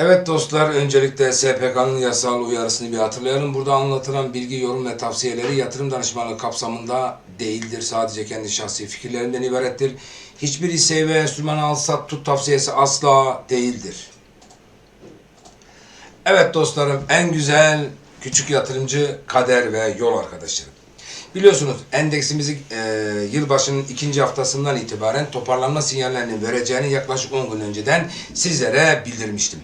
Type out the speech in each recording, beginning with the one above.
Evet dostlar, öncelikle SPK'nın yasal uyarısını bir hatırlayalım. Burada anlatılan bilgi, yorum ve tavsiyeleri yatırım danışmanlığı kapsamında değildir. Sadece kendi şahsi fikirlerinden ibarettir. Hiçbir hisseyi ve enstrümanı al sat tut tavsiyesi asla değildir. Evet dostlarım, en güzel küçük yatırımcı kader ve yol arkadaşlarım. Biliyorsunuz endeksimizi e, yılbaşının ikinci haftasından itibaren toparlanma sinyallerini vereceğini yaklaşık 10 gün önceden sizlere bildirmiştim.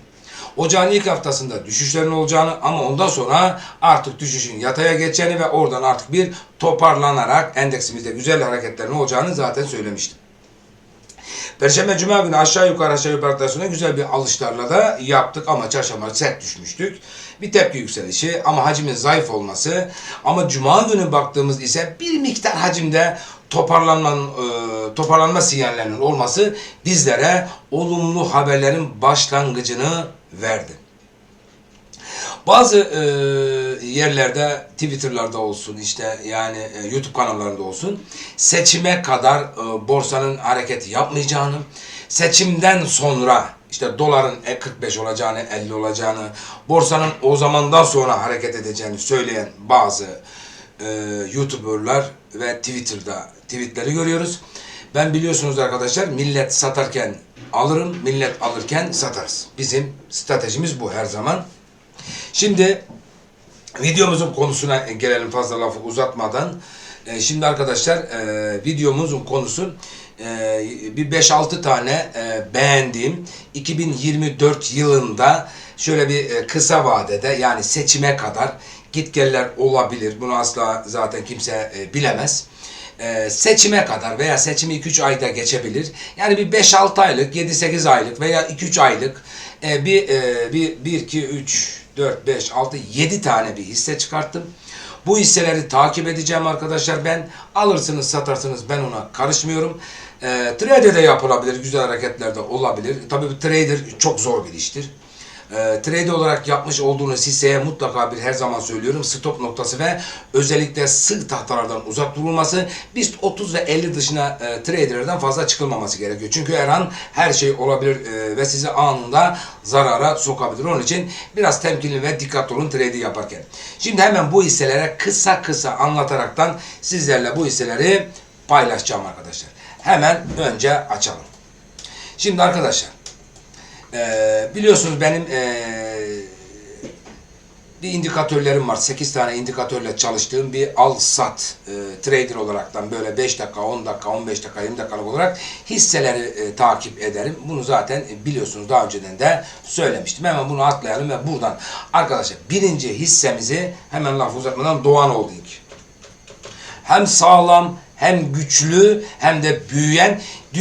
Ocağın ilk haftasında düşüşlerin olacağını ama ondan sonra artık düşüşün yataya geçeceğini ve oradan artık bir toparlanarak endeksimizde güzel hareketlerin olacağını zaten söylemiştim. Perşembe Cuma günü aşağı yukarı aşağı yukarı arkadaşlarına güzel bir alışlarla da yaptık ama çarşamba sert düşmüştük. Bir tepki yükselişi ama hacmin zayıf olması ama Cuma günü baktığımız ise bir miktar hacimde toparlanma, e, toparlanma sinyallerinin olması bizlere olumlu haberlerin başlangıcını verdi. Bazı e, yerlerde Twitter'larda olsun işte yani e, YouTube kanallarında olsun seçime kadar e, borsanın hareketi yapmayacağını, seçimden sonra işte doların e 45 olacağını, 50 olacağını, borsanın o zamandan sonra hareket edeceğini söyleyen bazı e, YouTuber'lar ve Twitter'da tweetleri görüyoruz. Ben biliyorsunuz arkadaşlar millet satarken alırım, millet alırken satarız. Bizim stratejimiz bu her zaman. Şimdi videomuzun konusuna gelelim fazla lafı uzatmadan. E, şimdi arkadaşlar e, videomuzun konusu e, bir 5-6 tane e, beğendiğim 2024 yılında şöyle bir kısa vadede yani seçime kadar gitgeller olabilir. Bunu asla zaten kimse bilemez. E, seçime kadar veya seçimi 2-3 ayda geçebilir. Yani bir 5-6 aylık, 7-8 aylık veya 2-3 aylık e, bir, e, bir 1 2 3 4 5 6 7 tane bir hisse çıkarttım. Bu hisseleri takip edeceğim arkadaşlar ben. Alırsınız satarsınız ben ona karışmıyorum. E, trade de yapılabilir, güzel hareketler de olabilir. Tabii trader çok zor bir iştir. E, trade olarak yapmış olduğunuz hisseye mutlaka bir her zaman söylüyorum stop noktası ve özellikle sık tahtalardan uzak durulması BIST 30 ve 50 dışına e, traderlerden fazla çıkılmaması gerekiyor. Çünkü her an her şey olabilir e, ve sizi anında zarara sokabilir. Onun için biraz temkinli ve dikkatli olun trade yaparken. Şimdi hemen bu hisselere kısa kısa anlataraktan sizlerle bu hisseleri paylaşacağım arkadaşlar. Hemen önce açalım. Şimdi arkadaşlar ee, biliyorsunuz benim ee, bir indikatörlerim var. 8 tane indikatörle çalıştığım bir al sat e, trader olaraktan böyle 5 dakika, 10 dakika, 15 dakika, 20 dakikalık olarak hisseleri e, takip ederim. Bunu zaten biliyorsunuz daha önceden de söylemiştim. Hemen bunu atlayalım ve buradan arkadaşlar birinci hissemizi hemen laf uzatmadan Doğan Holding. Hem sağlam hem güçlü hem de büyüyen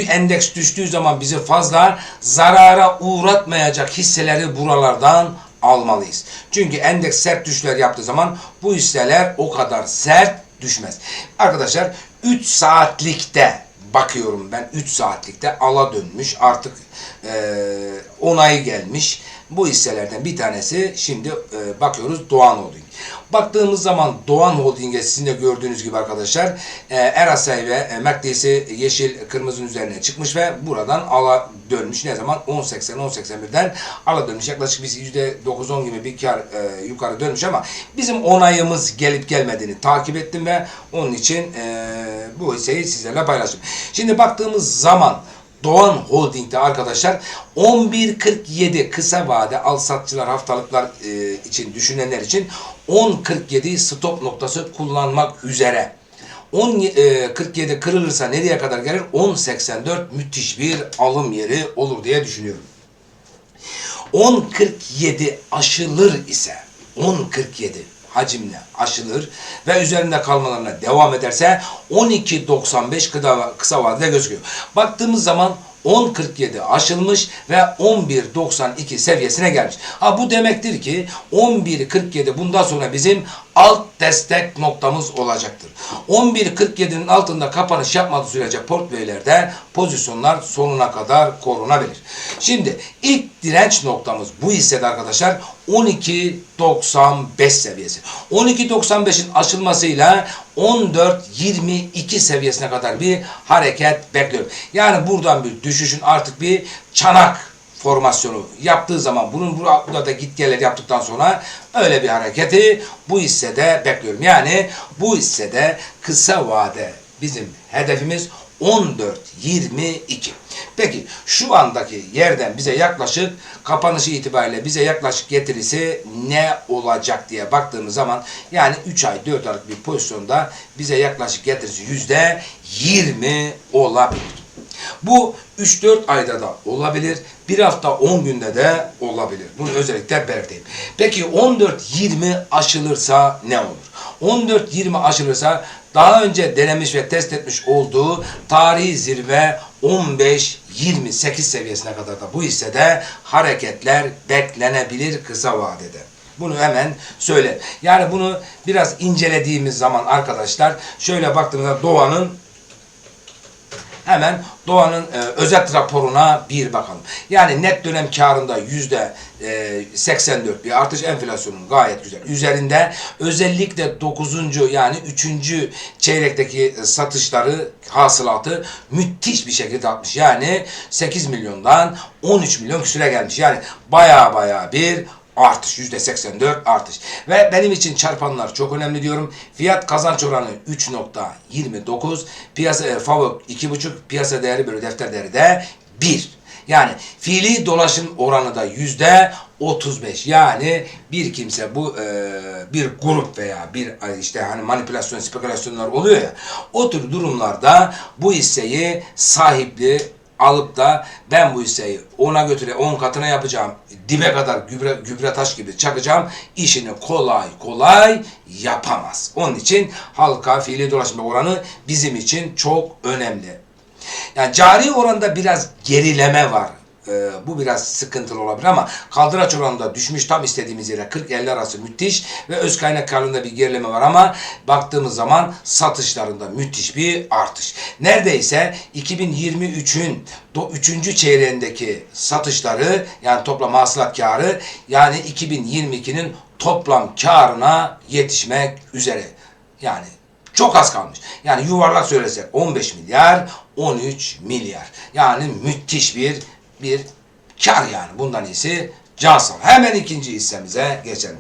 endeks düştüğü zaman bizi fazla zarara uğratmayacak hisseleri buralardan almalıyız. Çünkü endeks sert düşüşler yaptığı zaman bu hisseler o kadar sert düşmez. Arkadaşlar 3 saatlikte bakıyorum ben 3 saatlikte ala dönmüş artık e, onayı gelmiş. Bu hisselerden bir tanesi şimdi e, bakıyoruz Doğan Holding. Baktığımız zaman Doğan Holding'e sizin de gördüğünüz gibi arkadaşlar e, Erasay ve e, yeşil kırmızının üzerine çıkmış ve buradan ala dönmüş. Ne zaman? 10.80 10.81'den ala dönmüş. Yaklaşık bir %9-10 gibi bir kar e, yukarı dönmüş ama bizim onayımız gelip gelmediğini takip ettim ve onun için e, bu hisseyi sizlerle paylaştım. Şimdi baktığımız zaman Doğan Holding'de arkadaşlar 11.47 kısa vade al satçılar haftalıklar e, için düşünenler için 10.47 stop noktası kullanmak üzere. 10.47 kırılırsa nereye kadar gelir? 10.84 müthiş bir alım yeri olur diye düşünüyorum. 10.47 aşılır ise 10.47 hacimle aşılır ve üzerinde kalmalarına devam ederse 12.95 kısa, kısa vadede gözüküyor. Baktığımız zaman 10.47 aşılmış ve 11.92 seviyesine gelmiş. Ha bu demektir ki 11.47 bundan sonra bizim alt destek noktamız olacaktır. 11.47'nin altında kapanış yapmadığı sürece portföylerde pozisyonlar sonuna kadar korunabilir. Şimdi ilk direnç noktamız bu hissede arkadaşlar 12.95 seviyesi. 12.95'in aşılmasıyla 14.22 seviyesine kadar bir hareket bekliyorum. Yani buradan bir düşüşün artık bir çanak formasyonu yaptığı zaman bunun bura- burada da git gelir yaptıktan sonra öyle bir hareketi bu hissede bekliyorum. Yani bu hissede kısa vade bizim hedefimiz 14.22. Peki şu andaki yerden bize yaklaşık kapanışı itibariyle bize yaklaşık getirisi ne olacak diye baktığımız zaman yani 3 ay 4 aylık bir pozisyonda bize yaklaşık getirisi yüzde 20 olabilir. Bu 3-4 ayda da olabilir. Bir hafta 10 günde de olabilir. Bunu özellikle belirteyim. Peki 14-20 aşılırsa ne olur? 14-20 aşılırsa daha önce denemiş ve test etmiş olduğu tarihi zirve 15-28 seviyesine kadar da bu hissede hareketler beklenebilir kısa vadede. Bunu hemen söyle. Yani bunu biraz incelediğimiz zaman arkadaşlar şöyle baktığımızda Doğan'ın Hemen Doğan'ın e, özet raporuna bir bakalım. Yani net dönem karında yüzde e, 84 bir artış enflasyonun gayet güzel. Üzerinde özellikle 9. yani 3. çeyrekteki satışları hasılatı müthiş bir şekilde artmış. Yani 8 milyondan 13 milyon küsüre gelmiş. Yani baya baya bir artış. Yüzde 84 artış. Ve benim için çarpanlar çok önemli diyorum. Fiyat kazanç oranı 3.29. Piyasa e, FAVÖK 2.5. Piyasa değeri bölü defter değeri de 1. Yani fiili dolaşım oranı da yüzde 35. Yani bir kimse bu e, bir grup veya bir e, işte hani manipülasyon, spekülasyonlar oluyor ya. O tür durumlarda bu hisseyi sahipli alıp da ben bu hisseyi ona götüre 10 katına yapacağım. Dibe kadar gübre, gübre taş gibi çakacağım. işini kolay kolay yapamaz. Onun için halka fiili dolaşma oranı bizim için çok önemli. Yani cari oranda biraz gerileme var. Ee, bu biraz sıkıntılı olabilir ama kaldıraç oranında düşmüş tam istediğimiz yere 40-50 arası müthiş ve öz kaynak karlılığında bir gerileme var ama baktığımız zaman satışlarında müthiş bir artış. Neredeyse 2023'ün 3. çeyreğindeki satışları yani toplam hasılat karı yani 2022'nin toplam karına yetişmek üzere. Yani çok az kalmış. Yani yuvarlak söylesek 15 milyar, 13 milyar. Yani müthiş bir bir kar yani. Bundan iyisi Cansal. Hemen ikinci hissemize geçelim.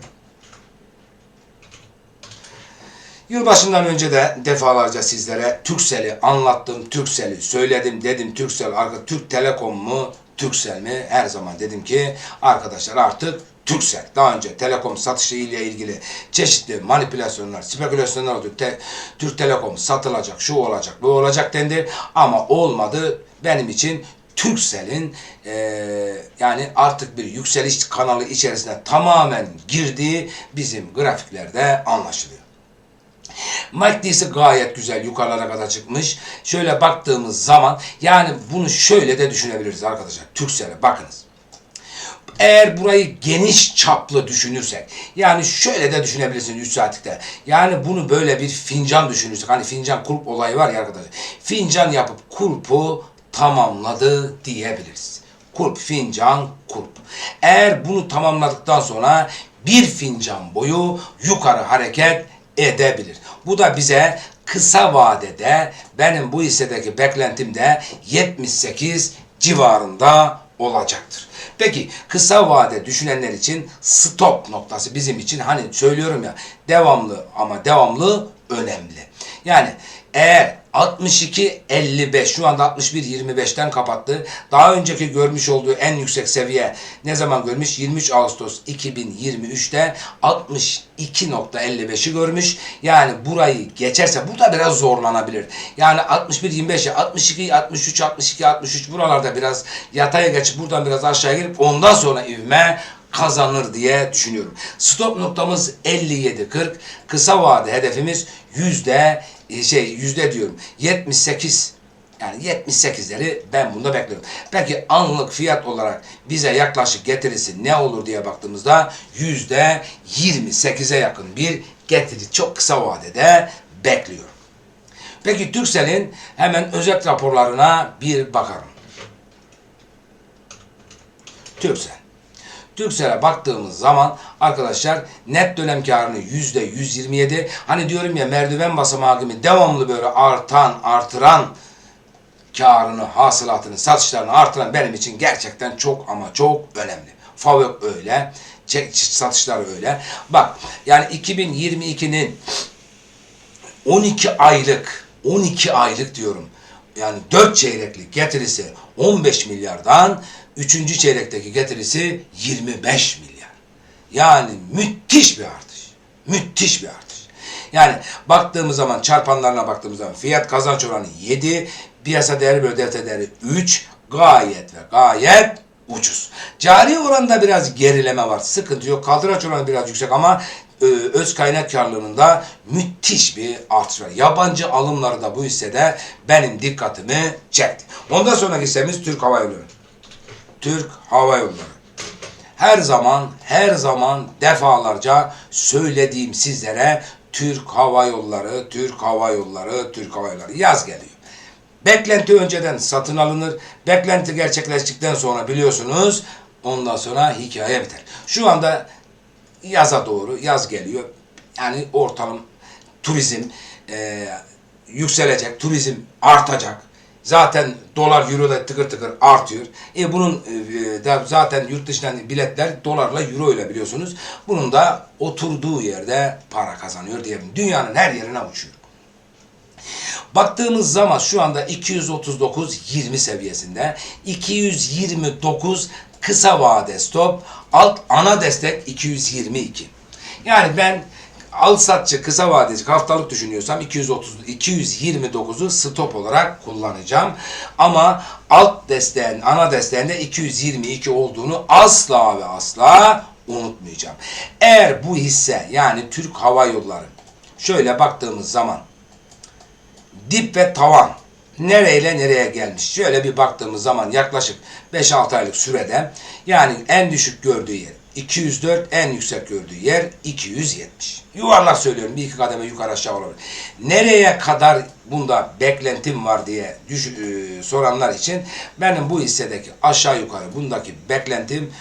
Yılbaşından önce de defalarca sizlere Türksel'i anlattım, Türksel'i söyledim, dedim Türksel, arka Türk Telekom mu, Türksel mi? Her zaman dedim ki arkadaşlar artık Türksel. Daha önce telekom satışı ile ilgili çeşitli manipülasyonlar, spekülasyonlar oldu. Te- Türk Telekom satılacak, şu olacak, bu olacak dendi ama olmadı. Benim için Türksel'in eee, yani artık bir yükseliş kanalı içerisine tamamen girdiği bizim grafiklerde anlaşılıyor. MACD'si gayet güzel yukarılara kadar çıkmış. Şöyle baktığımız zaman yani bunu şöyle de düşünebiliriz arkadaşlar. Türksel'e bakınız. Eğer burayı geniş çaplı düşünürsek, yani şöyle de düşünebilirsiniz 3 saatlikte. Yani bunu böyle bir fincan düşünürsek, hani fincan kulp olayı var ya arkadaşlar. Fincan yapıp kulpu tamamladı diyebiliriz. Kulp, fincan, kulp. Eğer bunu tamamladıktan sonra bir fincan boyu yukarı hareket edebilir. Bu da bize kısa vadede benim bu hissedeki beklentim de 78 civarında olacaktır. Peki kısa vade düşünenler için stop noktası bizim için hani söylüyorum ya devamlı ama devamlı önemli. Yani eğer 62-55 şu anda 61-25'ten kapattı. Daha önceki görmüş olduğu en yüksek seviye ne zaman görmüş? 23 Ağustos 2023'te 62.55'i görmüş. Yani burayı geçerse burada biraz zorlanabilir. Yani 61-25'e 62, 63, 62, 63 buralarda biraz yataya geçip buradan biraz aşağı gelip ondan sonra ivme kazanır diye düşünüyorum. Stop noktamız 57-40. Kısa vade hedefimiz yüzde şey yüzde diyorum 78 yani 78'leri ben bunda bekliyorum. Peki anlık fiyat olarak bize yaklaşık getirisi ne olur diye baktığımızda yüzde 28'e yakın bir getiri çok kısa vadede bekliyorum. Peki Türkcell'in hemen özet raporlarına bir bakalım. Türkcell. Türkcell'e baktığımız zaman arkadaşlar net dönem karını yüzde 127 hani diyorum ya merdiven basamağı gibi devamlı böyle artan artıran karını, hasılatını, satışlarını artıran benim için gerçekten çok ama çok önemli. Favök öyle, satışlar öyle. Bak yani 2022'nin 12 aylık 12 aylık diyorum. Yani 4 çeyreklik getirisi 15 milyardan 3. çeyrekteki getirisi 25 milyar. Yani müthiş bir artış. Müthiş bir artış. Yani baktığımız zaman çarpanlarına baktığımız zaman fiyat kazanç oranı 7, piyasa değeri bölü defter değeri 3 gayet ve gayet ucuz. Cari oranda biraz gerileme var. Sıkıntı yok. Kaldıraç oranı biraz yüksek ama e, öz kaynak karlılığında müthiş bir artış var. Yabancı alımları da bu hissede benim dikkatimi çekti. Ondan sonraki hissemiz Türk Hava Yolları. Türk Hava Yolları. Her zaman, her zaman defalarca söylediğim sizlere Türk Hava Yolları, Türk Hava Yolları, Türk Hava Yolları yaz geliyor. Beklenti önceden satın alınır. Beklenti gerçekleştikten sonra biliyorsunuz ondan sonra hikaye biter. Şu anda yaza doğru yaz geliyor. Yani ortalım turizm e, yükselecek, turizm artacak. Zaten dolar euro da tıkır tıkır artıyor. E bunun e, da zaten yurt dışından biletler dolarla euro ile biliyorsunuz. Bunun da oturduğu yerde para kazanıyor diyelim. Dünyanın her yerine uçuyor. Baktığımız zaman şu anda 239-20 seviyesinde. 229 kısa vade stop. Alt ana destek 222. Yani ben al satçı kısa vadeci haftalık düşünüyorsam 230 229'u stop olarak kullanacağım. Ama alt desteğin ana desteğinde 222 olduğunu asla ve asla unutmayacağım. Eğer bu hisse yani Türk Hava Yolları şöyle baktığımız zaman dip ve tavan nereyle nereye gelmiş? Şöyle bir baktığımız zaman yaklaşık 5-6 aylık sürede yani en düşük gördüğü yer 204, en yüksek gördüğü yer 270. Yuvarlak söylüyorum bir iki kademe yukarı aşağı olabilir. Nereye kadar bunda beklentim var diye düş- e, soranlar için benim bu hissedeki aşağı yukarı bundaki beklentim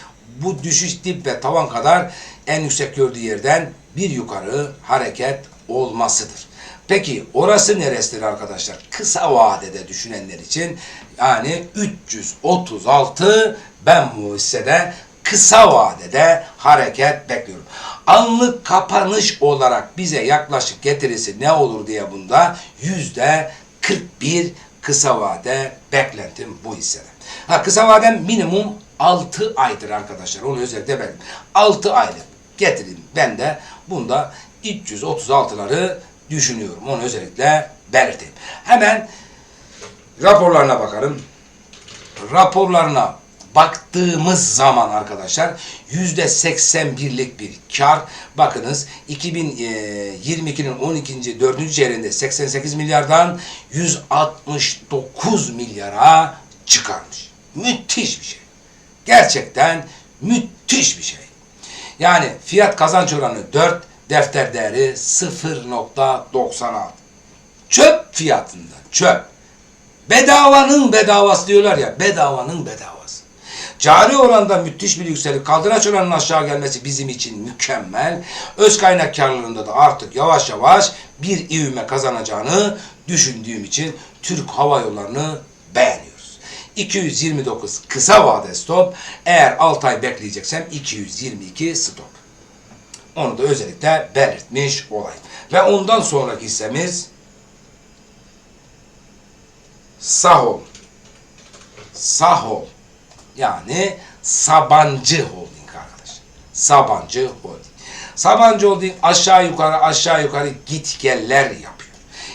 bu düşüş dip ve tavan kadar en yüksek gördüğü yerden bir yukarı hareket olmasıdır. Peki orası neresidir arkadaşlar? Kısa vadede düşünenler için yani 336 ben bu hissede kısa vadede hareket bekliyorum. Anlık kapanış olarak bize yaklaşık getirisi ne olur diye bunda yüzde 41 kısa vade beklentim bu hissede. Ha kısa vadem minimum 6 aydır arkadaşlar. Onu özellikle ben 6 aylık getireyim. Ben de bunda 336'ları düşünüyorum. Onu özellikle belirteyim. Hemen raporlarına bakalım. Raporlarına baktığımız zaman arkadaşlar yüzde 81'lik bir kar. Bakınız 2022'nin 12. 4. çeyreğinde 88 milyardan 169 milyara çıkarmış. Müthiş bir şey. Gerçekten müthiş bir şey. Yani fiyat kazanç oranı 4, defter değeri 0.96. Çöp fiyatında, çöp. Bedavanın bedavası diyorlar ya, bedavanın bedavası. Cari oranda müthiş bir yükselik, kaldıraç oranının aşağı gelmesi bizim için mükemmel. Öz kaynak karlılığında da artık yavaş yavaş bir ivme kazanacağını düşündüğüm için Türk Hava Yolları'nı beğeniyoruz. 229 kısa vade stop. Eğer 6 ay bekleyeceksem 222 stop. Onu da özellikle belirtmiş olayım. Ve ondan sonraki hissemiz Sahol. Sahol. Yani Sabancı Holding arkadaşlar. Sabancı Holding. Sabancı Holding aşağı yukarı aşağı yukarı git geller yapıyor.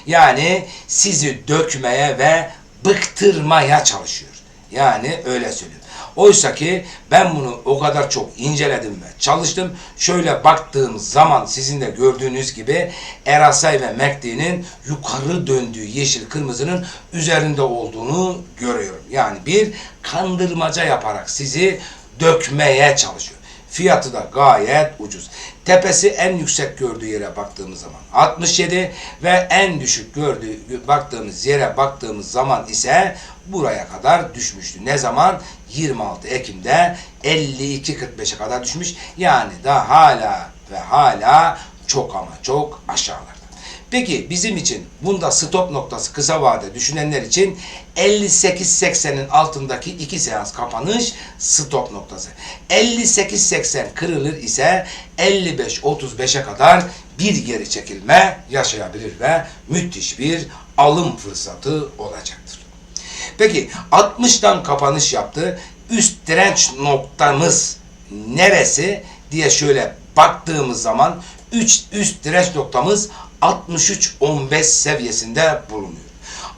Yani sizi dökmeye ve bıktırmaya çalışıyor. Yani öyle söylüyorum. Oysa ki ben bunu o kadar çok inceledim ve çalıştım. Şöyle baktığım zaman sizin de gördüğünüz gibi Erasay ve MACD'nin yukarı döndüğü yeşil kırmızının üzerinde olduğunu görüyorum. Yani bir kandırmaca yaparak sizi dökmeye çalışıyor. Fiyatı da gayet ucuz. Tepesi en yüksek gördüğü yere baktığımız zaman 67 ve en düşük gördüğü baktığımız yere baktığımız zaman ise buraya kadar düşmüştü. Ne zaman? 26 Ekim'de 52.45'e kadar düşmüş. Yani da hala ve hala çok ama çok aşağılarda. Peki bizim için bunda stop noktası kısa vade düşünenler için 58.80'in altındaki iki seans kapanış stop noktası. 58.80 kırılır ise 55.35'e kadar bir geri çekilme yaşayabilir ve müthiş bir alım fırsatı olacaktır. Peki 60'tan kapanış yaptı. Üst direnç noktamız neresi diye şöyle baktığımız zaman üç, üst direnç noktamız 63.15 seviyesinde bulunuyor.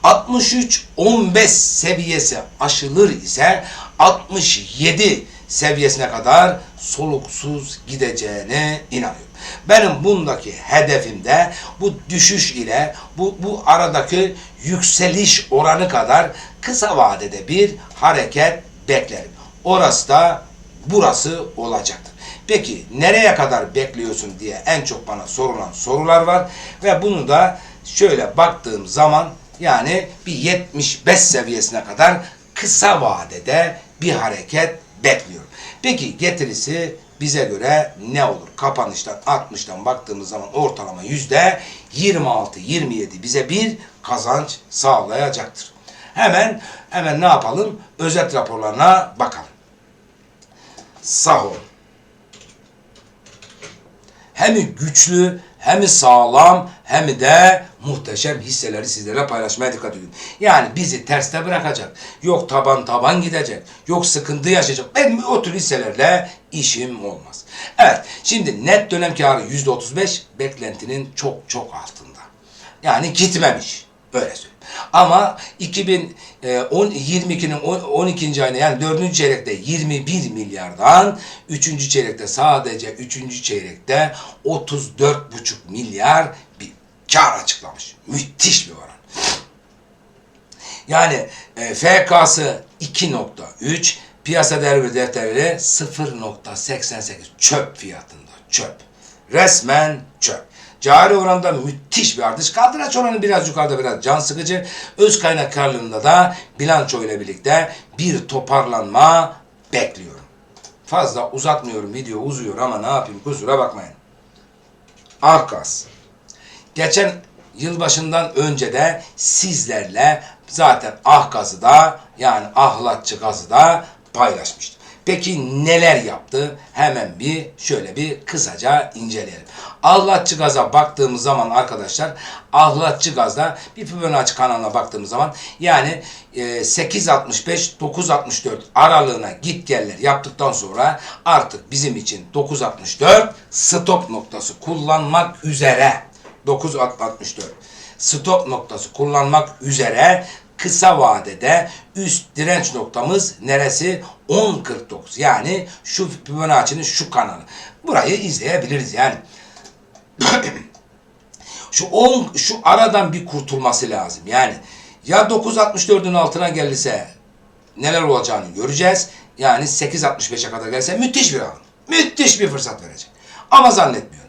63.15 seviyesi aşılır ise 67 seviyesine kadar soluksuz gideceğine inanıyorum. Benim bundaki hedefim de bu düşüş ile bu, bu aradaki yükseliş oranı kadar kısa vadede bir hareket beklerim. Orası da burası olacaktır. Peki nereye kadar bekliyorsun diye en çok bana sorulan sorular var ve bunu da şöyle baktığım zaman yani bir 75 seviyesine kadar kısa vadede bir hareket bekliyorum. Peki getirisi bize göre ne olur? Kapanıştan 60'tan baktığımız zaman ortalama yüzde 26-27 bize bir kazanç sağlayacaktır. Hemen hemen ne yapalım? Özet raporlarına bakalım. Sahur. Hem güçlü, hem sağlam, hem de muhteşem hisseleri sizlere paylaşmaya dikkat edin. Yani bizi terste bırakacak. Yok taban taban gidecek. Yok sıkıntı yaşayacak. Benim o tür hisselerle işim olmaz. Evet, şimdi net dönem karı %35 beklentinin çok çok altında. Yani gitmemiş. Öyle söyleyeyim. Ama 2022'nin 12. ayında yani 4. çeyrekte 21 milyardan 3. çeyrekte sadece 3. çeyrekte 34,5 milyar kar açıklamış. Müthiş bir oran. Yani e, FK'sı 2.3, piyasa değer defterleri 0.88 çöp fiyatında çöp. Resmen çöp. Cari oranda müthiş bir artış. Kaldıraç oranı biraz yukarıda biraz can sıkıcı. Öz kaynak karlılığında da bilanço ile birlikte bir toparlanma bekliyorum. Fazla uzatmıyorum video uzuyor ama ne yapayım kusura bakmayın. Arkas. Geçen yılbaşından önce de sizlerle zaten ah gazı da yani ahlatçı gazı da paylaşmıştım. Peki neler yaptı? Hemen bir şöyle bir kısaca inceleyelim. Ahlatçı gaza baktığımız zaman arkadaşlar ahlatçı gazda bir Fibonacci kanalına baktığımız zaman yani e, 8.65-9.64 aralığına git geller yaptıktan sonra artık bizim için 9.64 stop noktası kullanmak üzere 9.64 stop noktası kullanmak üzere kısa vadede üst direnç noktamız neresi? 10.49. Yani şu Fibonacci'nin şu kanalı. Burayı izleyebiliriz yani. şu 10 şu aradan bir kurtulması lazım. Yani ya 9.64'ün altına gelirse neler olacağını göreceğiz. Yani 8.65'e kadar gelirse müthiş bir alım. Müthiş bir fırsat verecek. Ama zannetmiyorum.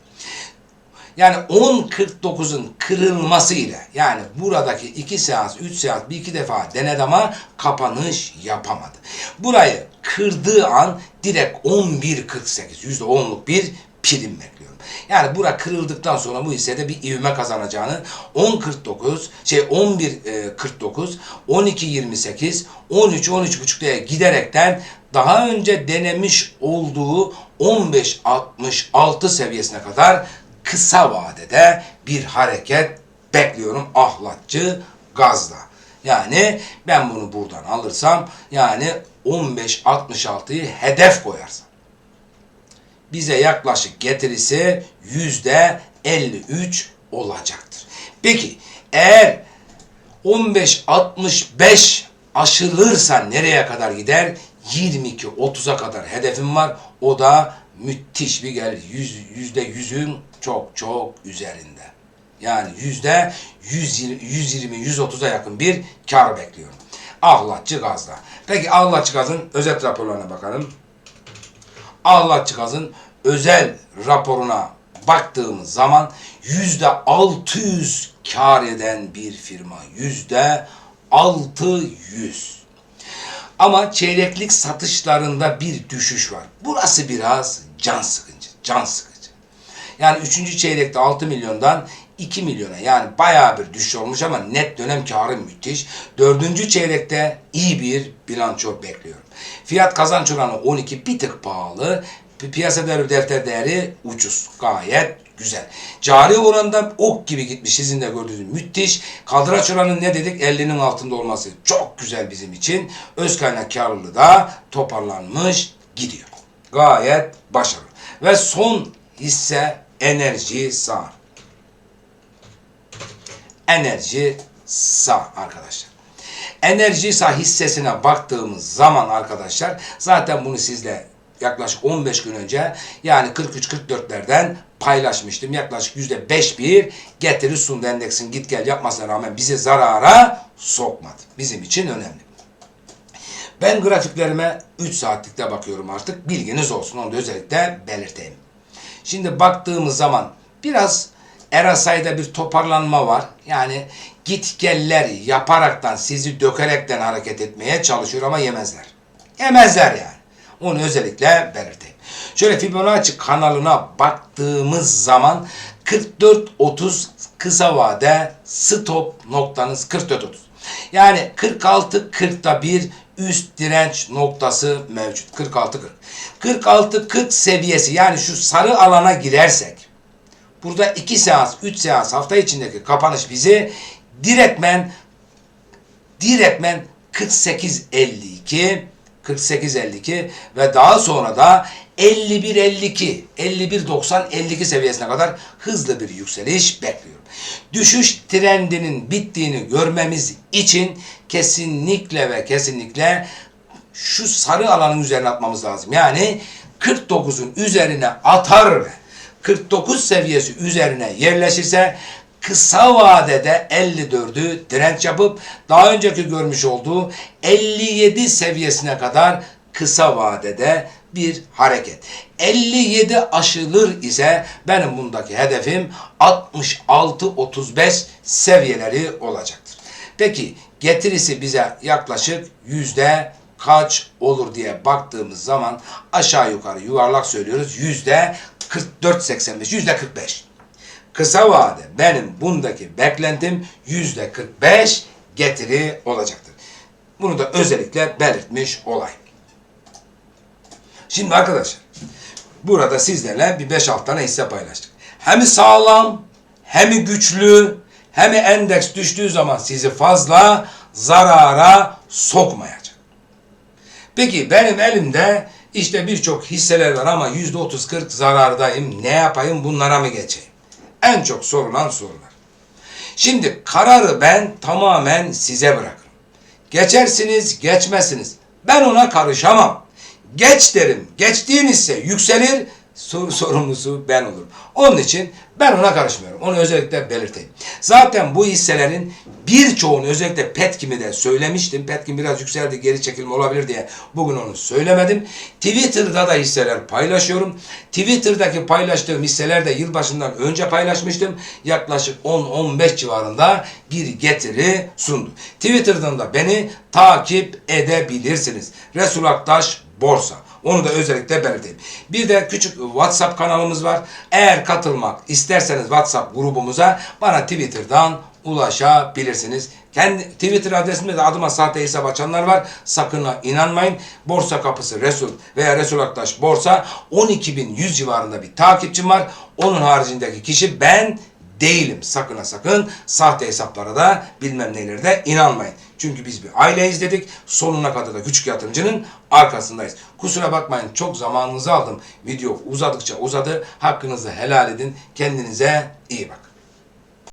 Yani 10.49'un kırılması ile yani buradaki 2 seans, 3 seans bir iki defa denedi ama kapanış yapamadı. Burayı kırdığı an direkt 11.48 %10'luk bir prim bekliyorum. Yani bura kırıldıktan sonra bu hissede bir ivme kazanacağını 10.49 şey 11.49 12.28 13 13.5'ya giderekten daha önce denemiş olduğu 15.66 seviyesine kadar kısa vadede bir hareket bekliyorum ahlatçı gazla. Yani ben bunu buradan alırsam yani 15.66'yı hedef koyarsam bize yaklaşık getirisi yüzde 53 olacaktır. Peki eğer 15.65 aşılırsa nereye kadar gider? 22-30'a kadar hedefim var. O da müthiş bir gelir. Yüzde yüzün çok çok üzerinde. Yani yüzde 120-130'a yakın bir kar bekliyorum. Ahlatçı gazda. Peki ahlatçı gazın özet raporlarına bakalım. Ahlatçı gazın özel raporuna baktığımız zaman yüzde 600 kar eden bir firma. Yüzde 600. Ama çeyreklik satışlarında bir düşüş var. Burası biraz can sıkıcı, can sıkıcı. Yani 3. çeyrekte 6 milyondan 2 milyona yani bayağı bir düşüş olmuş ama net dönem karı müthiş. Dördüncü çeyrekte iyi bir bilanço bekliyorum. Fiyat kazanç oranı 12 bir tık pahalı. Pi- Piyasa değeri defter değeri ucuz. Gayet güzel. Cari oranda ok gibi gitmiş sizin de gördüğünüz müthiş. Kaldıraç oranı ne dedik? 50'nin altında olması çok güzel bizim için. Öz kaynak karlılığı da toparlanmış gidiyor. Gayet başarılı. Ve son hisse enerji sağ. Enerji sağ arkadaşlar. Enerji sağ hissesine baktığımız zaman arkadaşlar zaten bunu sizle yaklaşık 15 gün önce yani 43-44'lerden paylaşmıştım. Yaklaşık %5 bir getiri sundu endeksin git gel yapmasına rağmen bizi zarara sokmadı. Bizim için önemli. Ben grafiklerime 3 saatlikte bakıyorum artık. Bilginiz olsun. Onu da özellikle belirteyim. Şimdi baktığımız zaman biraz Erasay'da bir toparlanma var. Yani git geller yaparaktan sizi dökerekten hareket etmeye çalışıyor ama yemezler. Yemezler yani. Onu özellikle belirteyim. Şöyle Fibonacci kanalına baktığımız zaman 44-30 kısa vade stop noktanız 44-30. Yani 46-40'da bir üst direnç noktası mevcut. 46-40. 46-40 seviyesi yani şu sarı alana girersek burada 2 seans, 3 seans hafta içindeki kapanış bizi direktmen direktmen 48-52 48-52 ve daha sonra da 51-52 51-90-52 seviyesine kadar hızlı bir yükseliş bekliyorum. Düşüş trendinin bittiğini görmemiz için kesinlikle ve kesinlikle şu sarı alanın üzerine atmamız lazım. Yani 49'un üzerine atar ve 49 seviyesi üzerine yerleşirse kısa vadede 54'ü direnç yapıp daha önceki görmüş olduğu 57 seviyesine kadar kısa vadede bir hareket. 57 aşılır ise benim bundaki hedefim 66-35 seviyeleri olacaktır. Peki getirisi bize yaklaşık yüzde kaç olur diye baktığımız zaman aşağı yukarı yuvarlak söylüyoruz yüzde 44-85 yüzde 45. Kısa vade benim bundaki beklentim yüzde 45 getiri olacaktır. Bunu da özellikle belirtmiş olayım. Şimdi arkadaşlar burada sizlerle bir 5-6 tane hisse paylaştık. Hem sağlam hem güçlü hem endeks düştüğü zaman sizi fazla zarara sokmayacak. Peki benim elimde işte birçok hisseler var ama %30-40 zarardayım. Ne yapayım bunlara mı geçeyim? En çok sorulan sorular. Şimdi kararı ben tamamen size bırakırım. Geçersiniz, geçmezsiniz. Ben ona karışamam. Geç derim. Geçtiğin ise yükselir, sorumlusu ben olurum. Onun için ben ona karışmıyorum. Onu özellikle belirteyim. Zaten bu hisselerin birçoğunu özellikle Petkim'i de söylemiştim. Petkim biraz yükseldi, geri çekilme olabilir diye bugün onu söylemedim. Twitter'da da hisseler paylaşıyorum. Twitter'daki paylaştığım hisseler de yılbaşından önce paylaşmıştım. Yaklaşık 10-15 civarında bir getiri sundu. Twitter'dan da beni takip edebilirsiniz. Resul Aktaş Borsa. Onu da özellikle belirteyim. Bir de küçük WhatsApp kanalımız var. Eğer katılmak isterseniz WhatsApp grubumuza bana Twitter'dan ulaşabilirsiniz. Kendi Twitter adresimde de adıma sahte hesap açanlar var. Sakın inanmayın. Borsa kapısı Resul veya Resul Aktaş Borsa 12.100 civarında bir takipçim var. Onun haricindeki kişi ben değilim. Sakın ha sakın sahte hesaplara da bilmem nelere de inanmayın. Çünkü biz bir aileyiz dedik. Sonuna kadar da küçük yatırımcının arkasındayız. Kusura bakmayın çok zamanınızı aldım. Video uzadıkça uzadı. Hakkınızı helal edin. Kendinize iyi bakın.